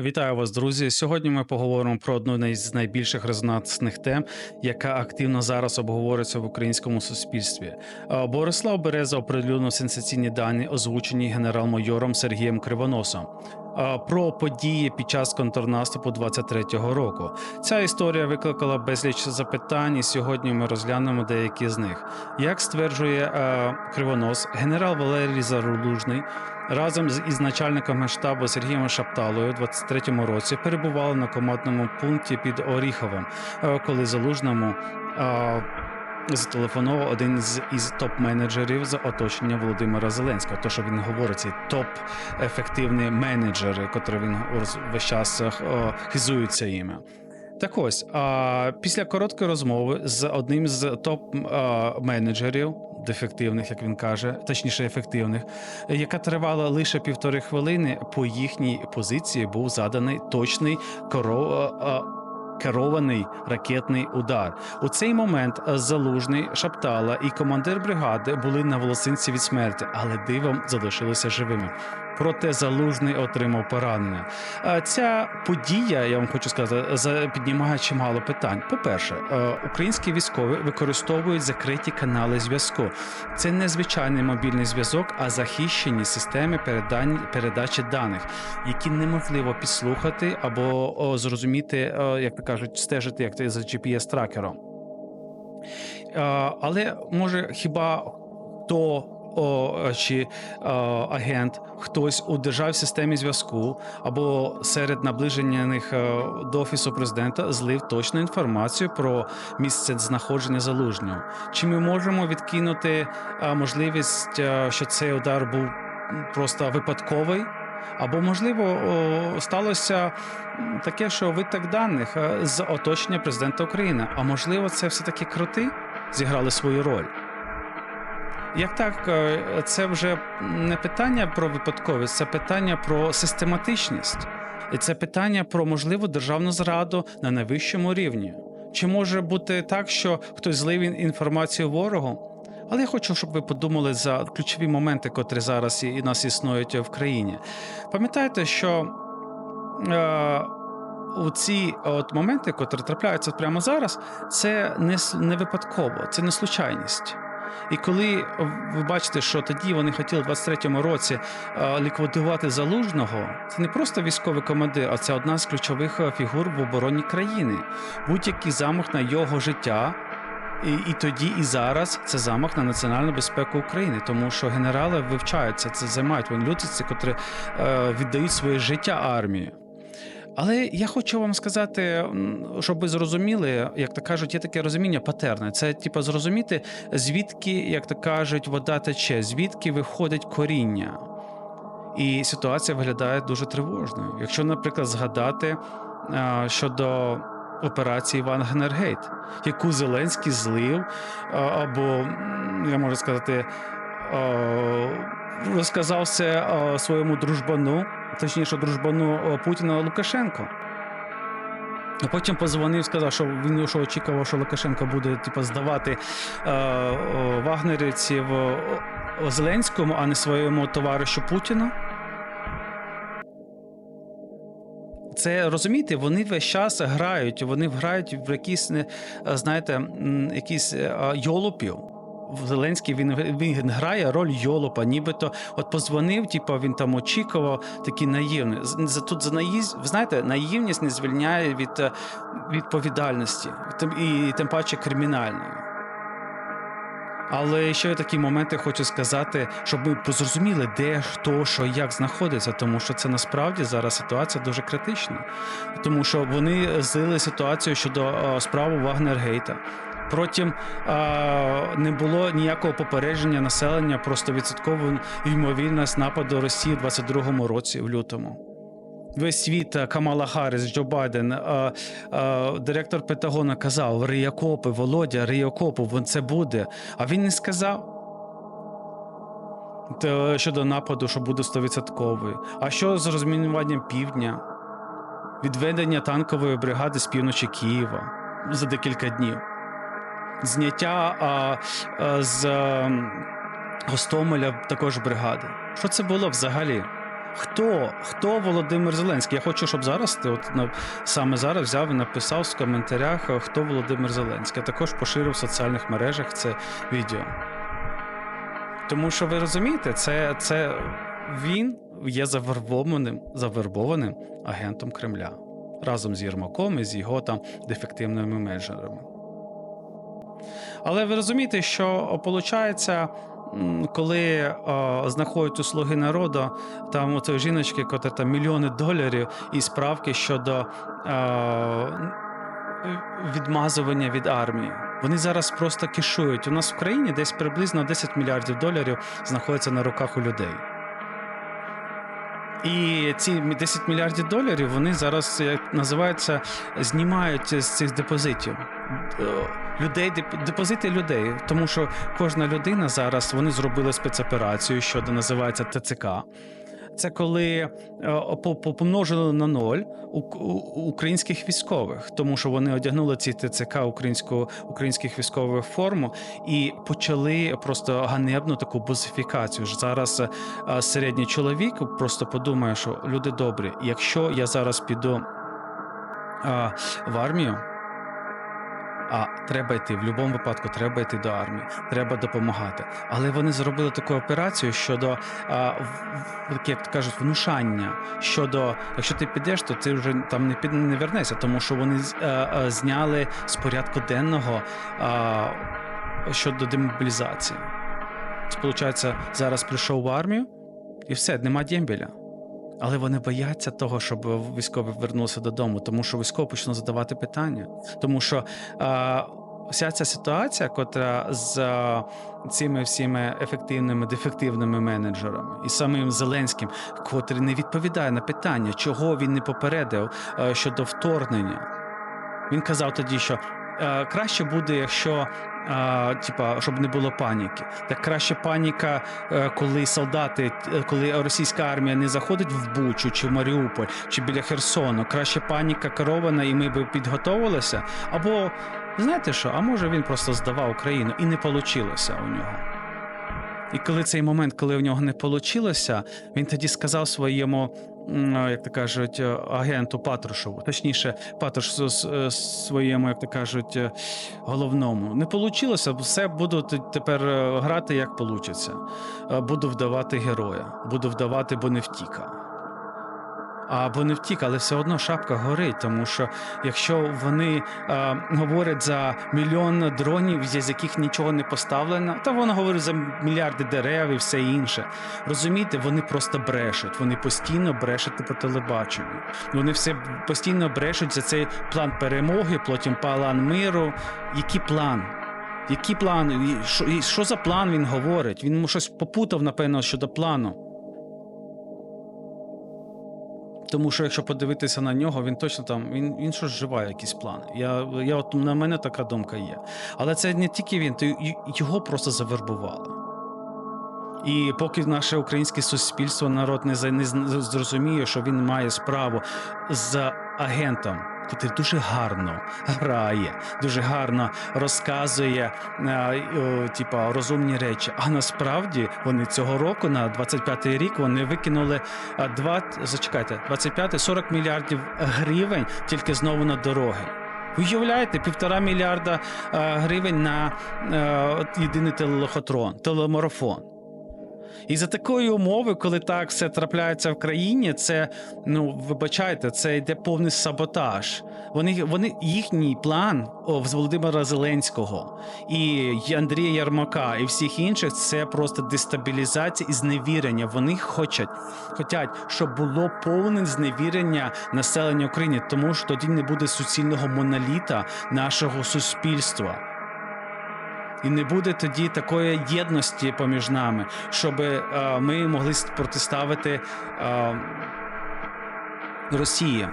Вітаю вас, друзі. Сьогодні ми поговоримо про одну з найбільших резонансних тем, яка активно зараз обговорюється в українському суспільстві. Е, Борислав Береза оприлюднив сенсаційні дані, озвучені генерал-майором Сергієм Кривоносом. Е, Про події під час контрнаступу 23-го року. Ця історія викликала безліч запитань, і сьогодні ми розглянемо деякі з них. Як стверджує е, Кривонос, генерал Валерій Зарулужний разом із начальником штабу Сергієм Шапталою у 23-му році перебували на командному пункті під Оріховим, е, коли залужному. Е, Зателефонував один з із топ-менеджерів з оточення Володимира Зеленського. То, що він говорить, ці топ-ефективні менеджери, котрі він весь час е, хизується іми. Так ось, а, після короткої розмови з одним з топ-менеджерів, дефективних, як він каже, точніше ефективних, яка тривала лише півтори хвилини, по їхній позиції був заданий точний коро... керований ракетний удар. У цей момент залужний Шаптала і командир бригади були на волосинці від смерті, але дивом залишилися живими. Проте залужний отримав поранення. Е, Ця подія, я вам хочу сказати, за- піднімає чимало питань. По-перше, е, українські військові використовують закриті канали зв'язку. Це не звичайний мобільний зв'язок, а захищені системи передачі даних, які неможливо підслухати або зрозуміти, е, як то кажуть, стежити як то за GPS-тракером. Е, Але може хіба хто о, чи е, агент, хтось у державі системі зв'язку або серед наближених е, до офісу президента злив точну інформацію про місце знаходження залужнього? Чи ми можемо відкинути е, можливість, е, що цей удар був просто випадковий? Або можливо сталося таке, що виток даних з оточення президента України. А можливо, це все таки кроти зіграли свою роль. Як так, е, це вже не питання про випадковість, це питання про систематичність. І це питання про можливу державну зраду на найвищому рівні. Чи може бути так, що хтось злив інформацію ворогу? Але я хочу, щоб ви подумали за ключові моменти, котрі зараз і нас існують в країні. Пам'ятаєте, що е, у ці от моменти, котрі трапляються прямо зараз, це не, не випадково, це не случайність. І коли ви бачите, що тоді вони хотіли в 23-му році е, ліквідувати залужного, це не просто військовий командир, а це одна з ключових е, фігур в обороні країни. Будь-який замах на його життя. І, і тоді, і зараз це замах на національну безпеку України, тому що генерали вивчаються це, займають вони люди, котрі е, віддають своє життя армії. Але я хочу вам сказати, щоб ви зрозуміли, як то кажуть, є таке розуміння патерне. Це типу зрозуміти, звідки, як то кажуть, вода тече, звідки виходить коріння. І ситуація виглядає дуже тривожною. Якщо, наприклад, згадати щодо операції Вагнергейт, яку Зеленський злив, або, я можу сказати, а, розказав це своєму дружбану, точніше, дружбану Путіна Лукашенко. А потім позвонив, сказав, що він що очікував, що Лукашенко буде типу, здавати е, о, вагнерівців о, Зеленському, а не своєму товаришу Путіну. Це розумієте, вони весь час грають, вони грають в якісь, е, знаєте, якісь е, йолопів. Зеленський він, він грає роль йолопа, нібито от позвонив, типу, він там очікував, такий наївний. За- Тут за наїз, ви знаєте, наївність не звільняє від е, відповідальності, і тим паче кримінальної. Але ще такі моменти хочу сказати, щоб ми зрозуміли, де хто, що, як знаходиться, тому що це насправді зараз ситуація дуже критична, тому що вони злили ситуацію щодо е, справи Вагнергейта. Потім е, не було ніякого попередження населення про 100% ймовірність нападу Росії в 22-му році, в лютому. Весь світ е, Камала Харріс, Джо Байден, е, е, директор Пентагону казав: Ріякопи, Володя, Ріякопи, вон це буде. А він не сказав. Щодо нападу, що буде 100%. А що з розмінуванням півдня? Відведення танкової бригади з півночі Києва за декілька днів. Зняття а, з а, Гостомеля також бригади. Що це було взагалі? хто, хто Володимир Зеленський? Я хочу, щоб зараз ти от саме зараз взяв і написав в коментарях, е, хто Володимир Зеленський. Я також поширив в соціальних мережах це відео. Тому що ви розумієте, це, це він є завербованим, завербованим агентом Кремля разом з Єрмаком і з його там дефективними менеджерами. Але ви розумієте, що виходить, коли е, знаходять у слуги народу там у тої жіночки, котра там мільйони доларів і справки щодо е, відмазування від армії. Вони зараз просто кишують. У нас в країні десь приблизно 10 мільярдів доларів знаходиться на руках у людей. І ці 10 мільярдів доларів вони зараз як називається знімають з цих депозитів. Людей деп- депозити людей, тому що кожна людина зараз вони зробили спецоперацію, що називається ТЦК. Це коли е, по- по- помножили на ноль українських військових, тому що вони одягнули ці ТЦК українську українських військових форму і почали просто ганебну таку бозифікацію. Ж Зараз е, середній чоловік просто подумає, що люди добрі, якщо я зараз піду в армію. А треба йти в будь-якому випадку, треба йти до армії, треба допомагати. Але вони зробили таку операцію щодо а, як кажуть, внушання. Щодо якщо ти підеш, то ти вже там не під не вернешся, тому що вони з- е, е, зняли з порядку денного а, щодо демобілізації. Получається, зараз прийшов в армію, і все, нема дембеля. Але вони бояться того, щоб військові вернулися додому, тому що військові почнуть задавати питання. Тому що а, вся ця ситуація, котра з а, цими всіми ефективними дефективними менеджерами і самим Зеленським, котрий не відповідає на питання, чого він не попередив а, щодо вторгнення. Він казав тоді, що е, краще буде, якщо. А, типа, щоб не було паніки. Так краще паніка, е, коли солдати, е, коли російська армія не заходить в Бучу чи в Маріуполь, чи біля Херсону. Краще паніка керована, і ми би підготовилися. Або знаєте що? А може він просто здавав Україну і не вийшло у нього. І коли цей момент, коли в нього не вийшло, він тоді сказав своєму, як то кажуть, е, агенту Патрушеву, точніше, Патруш с- своєму, як то кажуть, е, головному. Не вийшло, все буду тепер е, грати як вийде. Буду вдавати героя, буду вдавати, бо не втіка. Або не втік, але все одно шапка горить, тому що якщо вони е, говорять за мільйон дронів, з яких нічого не поставлено, то воно говорить за мільярди дерев і все інше. Розумієте, вони просто брешуть. Вони постійно брешуть по телебаченню. Вони все постійно брешуть за цей план перемоги, потім план миру. Який план? Який план? І Що, і що за план він говорить? Він щось попутав, напевно, щодо плану. Тому що якщо подивитися на нього, він точно там він, він щось вживає якісь плани. Я, я от на мене така думка є. Але це не тільки він, то його просто завербували. І поки наше українське суспільство, народ не, не зрозуміє, що він має справу з агентом, який дуже гарно грає, дуже гарно розказує е, типа, розумні речі. А насправді вони цього року, на 25-й рік, вони викинули а, два, зачекайте, 25-40 мільярдів гривень тільки знову на дороги. Уявляєте, півтора мільярда е, гривень на е, єдиний телелохотрон, телемарафон. І за такої умови, коли так все трапляється в країні, це ну вибачайте, це йде повний саботаж. Вони вони їхній план о, з Володимира Зеленського і Андрія Ярмака і всіх інших це просто дестабілізація і зневірення. Вони хочуть, хочуть, щоб було повне зневірення населення України, тому що тоді не буде суцільного моноліта нашого суспільства. І не буде тоді такої єдності поміж нами, щоб е, ми могли протиставити е, Росії.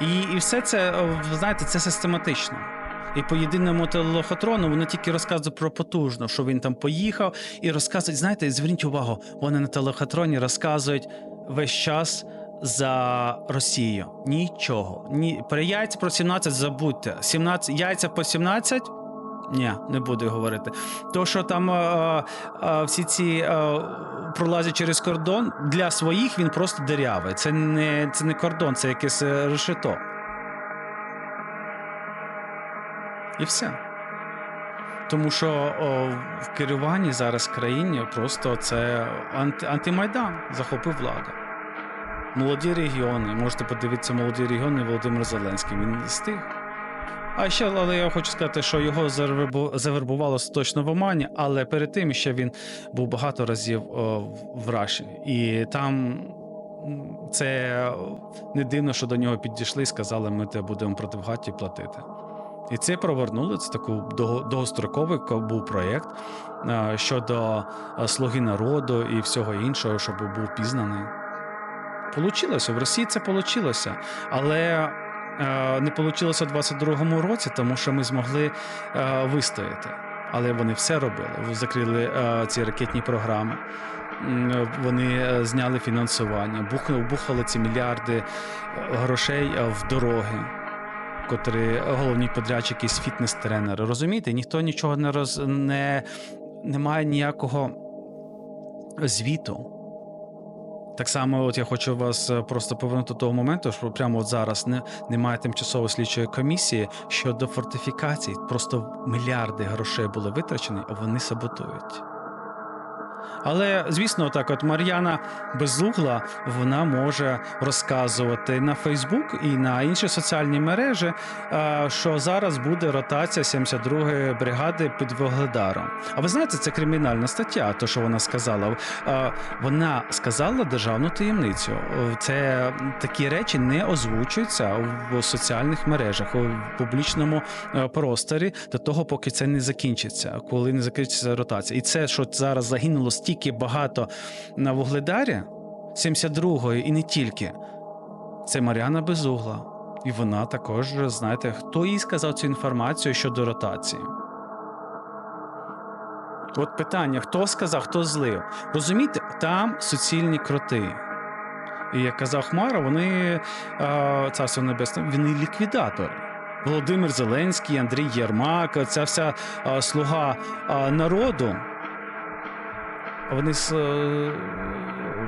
І, і все це, е, знаєте, це систематично. І по єдиному телелохотрону вони тільки розказують про потужно, що він там поїхав, і розказують, знаєте, зверніть увагу, вони на телелохотроні розказують весь час за Росію. Нічого. Ні, про яйця про 17 забудьте. 17, яйця по 17 Ні, не буду говорити. То, що там е, е, всі ці е, пролазять через кордон, для своїх він просто дирявий. Це не, це не кордон, це якесь е, решето. І все. Тому що о, в керуванні зараз країні просто це анти, антимайдан захопив владу. Молоді регіони, можете подивитися молоді регіони Володимир Зеленський. Він з тих. А ще, але я хочу сказати, що його завербу- завербувало точно в Омані, але перед тим ще він був багато разів в- Раші. І там це не дивно, що до нього підійшли і сказали, ми тебе будемо проти Гаті платити. І це провернули. Це такий довгостроковий був проєкт щодо слуги народу і всього іншого, щоб був пізнаний. Получилося, в Росії це получилося. Але не вийшло у 22-му році, тому що ми змогли е, вистояти. Але вони все робили. Закрили е, ці ракетні програми. Вони е, зняли фінансування, бух- бухали ці мільярди е, грошей е, в дороги, котрі головні подрядчики з фітнес-тренери. Розумієте, ніхто нічого не роз не, не має ніякого звіту. Так само, от я хочу вас е, просто повернути до того моменту, що прямо от зараз не, немає тимчасової слідчої комісії щодо фортифікацій. Просто мільярди грошей були витрачені, а вони саботують. Але звісно, так, от Мар'яна Безугла вона може розказувати на Фейсбук і на інші соціальні мережі, е, що зараз буде ротація 72-ї бригади під Вугледаром. А ви знаєте, це кримінальна стаття, то що вона сказала. Е, Вона сказала державну таємницю. Це такі речі не озвучуються в соціальних мережах, у публічному е, просторі до того, поки це не закінчиться, коли не закінчиться ротація. І це, що зараз загинуло стільки багато на Вугледарі 72-ї, і не тільки. Це Мар'яна Безугла. І вона також, знаєте, хто їй сказав цю інформацію щодо ротації. От питання: хто сказав, хто злив? Розумієте, там суцільні кроти. І як казав Хмара, вони царство небесне, вони ліквідатори. Володимир Зеленський, Андрій Єрмак, ця вся слуга народу. Вони с, е,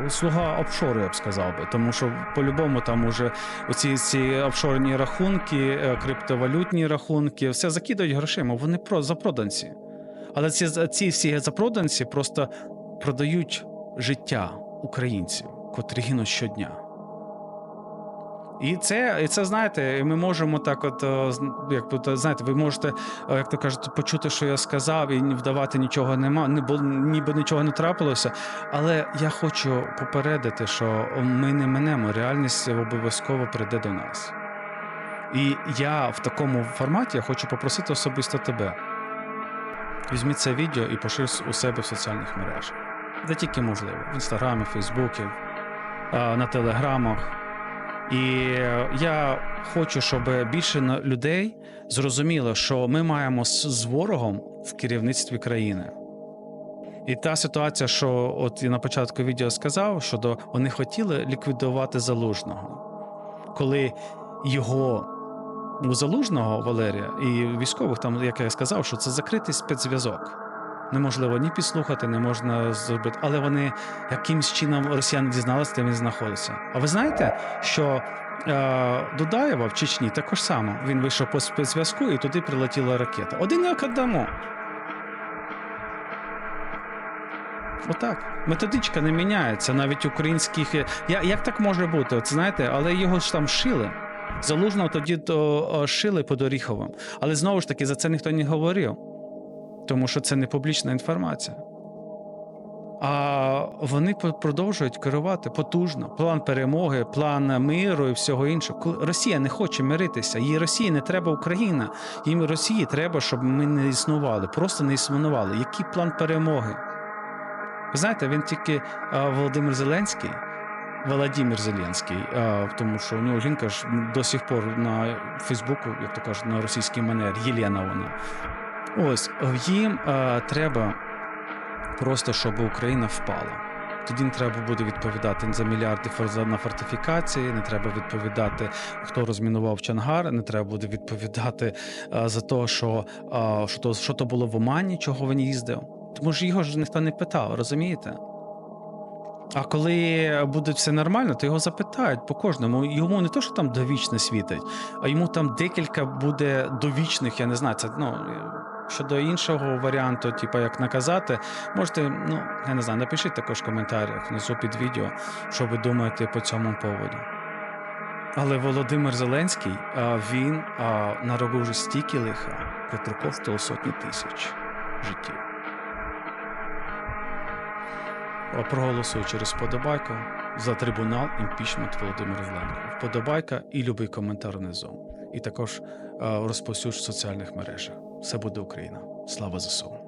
слуга офшору, я б сказав би, тому що по-любому там уже оці ці офшорні рахунки, е, криптовалютні рахунки, все закидають грошима. Вони про запроданці. Але ці, ці всі запроданці просто продають життя українців, котрі гинуть щодня. І це, і це знаєте, ми можемо так, от е, як то знаєте, ви можете, е, як то кажуть, почути, що я сказав, і вдавати нічого нема, не бо ніби нічого не трапилося. Але я хочу попередити, що ми не минемо, реальність обов'язково прийде до нас. І я в такому форматі я хочу попросити особисто тебе. Візьміть це відео і пошир у себе в соціальних мережах. Де тільки можливо, в інстаграмі, Фейсбуці, е, на телеграмах. І я хочу, щоб більше людей зрозуміло, що ми маємо з з ворогом в керівництві країни. І та ситуація, що от я на початку відео сказав, що вони хотіли ліквідувати залужного, коли його у залужного Валерія і військових, там, як я сказав, що це закритий спецзв'язок. Неможливо ні підслухати, не можна зробити. Але вони якимсь чином росіяни дізналися, де він знаходиться. А ви знаєте, що е, Дудаєва в Чечні також само. Він вийшов по спецзв'язку і туди прилетіла ракета. Один як одному. Отак. Методичка не міняється. Навіть українських. Я, як так може бути? От знаєте, але його ж там шили. Залужного тоді то шили під Оріховим. Але знову ж таки за це ніхто не говорив, тому що це не публічна інформація. А вони продовжують керувати потужно. План перемоги, план миру і всього іншого. Росія не хоче миритися, їй Росії не треба Україна. Їм Росії треба, щоб ми не існували, просто не існували. Який план перемоги? Ви знаєте, він тільки Володимир Зеленський, Володимир Зеленський, тому що у нього жінка ж до сих пор на Фейсбуку, як то кажуть, на російський манер, Єлена вона. Ось їм а, треба просто, щоб Україна впала. тоді не треба буде відповідати за мільярди на фортифікації, не треба відповідати, хто розмінував Чангар, не треба буде відповідати а, за те, що, а, що, то, що то було в Омані, чого він їздив. Тому що його ж ніхто не питав, розумієте? А коли буде все нормально, то його запитають по кожному. Йому не то, що там довічне світить, а йому там декілька буде довічних, я не знаю, це ну. Щодо іншого варіанту, типу, як наказати, можете, ну я не знаю, напишіть також в коментарях внизу під відео, що ви думаєте по цьому поводу. Але Володимир Зеленський, він наробив вже стільки лиха, коштував сотні тисяч життів. А Проголосуй через вподобайку за трибунал імпічмент Володимира Зеленського. Вподобайка і любий коментар внизу. І також розповсюдь в соціальних мережах. Все буде Україна. Слава ЗСУ!